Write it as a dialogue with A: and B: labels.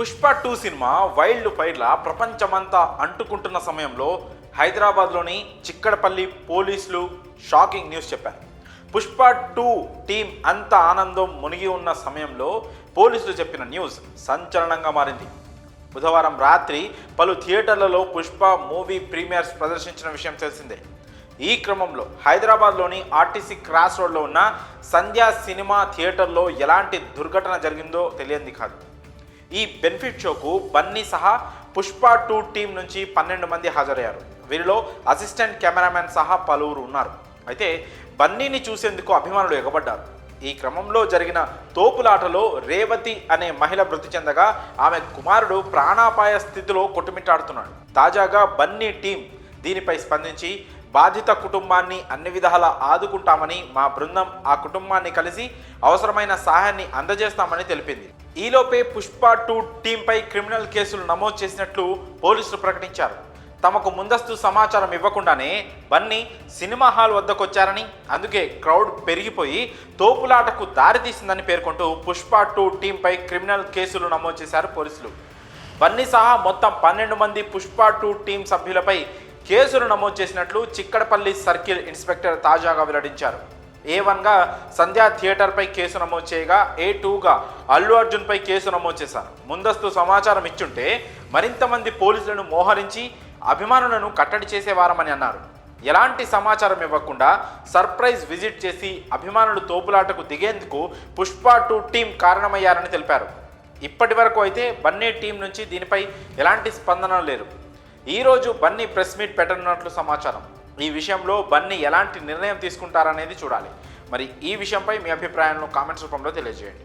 A: Pushpa two సినిమా wild ఫైర్ల ప్రపంచమంతా అంటుకుంటున్న సమయంలో హైదరాబాద్లోని చిక్కడపల్లి పోలీసులు షాకింగ్ న్యూస్ చెప్పారు. పుష్ప టూ టీం అంత ఆనందం మునిగి ఉన్న సమయంలో పోలీసులు చెప్పిన న్యూస్ సంచలనంగా మారింది. బుధవారం రాత్రి పలు థియేటర్లలో పుష్ప మూవీ ప్రీమియర్స్ ప్రదర్శించిన విషయం తెలిసిందే. ఈ క్రమంలో హైదరాబాద్లోని ఆర్టీసీ క్రాస్ రోడ్లో ఉన్న సంధ్యా సినిమా థియేటర్లో ఎలాంటి దుర్ఘటన జరిగిందో తెలియంది కాదు. ఈ బెనిఫిట్ షోకు బన్నీ సహా పుష్ప టూ టీం నుంచి పన్నెండు మంది హాజరయ్యారు. వీరిలో అసిస్టెంట్ కెమెరామెన్ సహా పలువురు ఉన్నారు. అయితే బన్నీని చూసేందుకు అభిమానులు ఎగబడ్డారు. ఈ క్రమంలో జరిగిన తోపులాటలో రేవతి అనే మహిళ మృతి చెందగా ఆమె కుమారుడు ప్రాణాపాయ స్థితిలో కొట్టుమిట్టాడుతున్నాడు. తాజాగా బన్నీ టీం దీనిపై స్పందించి బాధిత కుటుంబాన్ని అన్ని విధాలా ఆదుకుంటామని మా బృందం ఆ కుటుంబాన్ని కలిసి అవసరమైన సహాయాన్ని అందజేస్తామని తెలిపింది. ఈలోపే పుష్ప టూ టీంపై క్రిమినల్ కేసులు నమోదు చేసినట్లు పోలీసులు ప్రకటించారు. తమకు ముందస్తు సమాచారం ఇవ్వకుండానే బన్నీ సినిమా హాల్ వద్దకు వచ్చారని అందుకే క్రౌడ్ పెరిగిపోయి తోపులాటకు దారితీసిందని పేర్కొంటూ పుష్ప టూ టీంపై క్రిమినల్ కేసులు నమోదు చేశారు పోలీసులు. బన్నీ సహా మొత్తం పన్నెండు మంది పుష్ప టూ టీం సభ్యులపై కేసులు నమోదు చేసినట్లు చిక్కడపల్లి సర్కిల్ ఇన్స్పెక్టర్ తాజాగా వెల్లడించారు. ఏ వన్గా సంధ్యా థియేటర్పై కేసు నమోదు చేయగా ఏ టూగా అల్లు అర్జున్పై కేసు నమోదు చేశారు. ముందస్తు సమాచారం ఇచ్చుంటే మరింత మంది పోలీసులను మోహరించి అభిమానులను కట్టడి చేసేవారమని అన్నారు. ఎలాంటి సమాచారం ఇవ్వకుండా సర్ప్రైజ్ విజిట్ చేసి అభిమానులు తోపులాటకు దిగేందుకు పుష్ప టూ టీం కారణమయ్యారని తెలిపారు. ఇప్పటి వరకు అయితే బన్నీ టీం నుంచి దీనిపై ఎలాంటి స్పందన లేరు ఈరోజు బన్నీ ప్రెస్ మీట్ పెట్టనున్నట్లు సమాచారం. ఈ విషయంలో బన్నీ ఎలాంటి నిర్ణయం తీసుకుంటారనేది చూడాలి. మరి ఈ విషయంపై మీ అభిప్రాయాలను కామెంట్స్ రూపంలో తెలియజేయండి.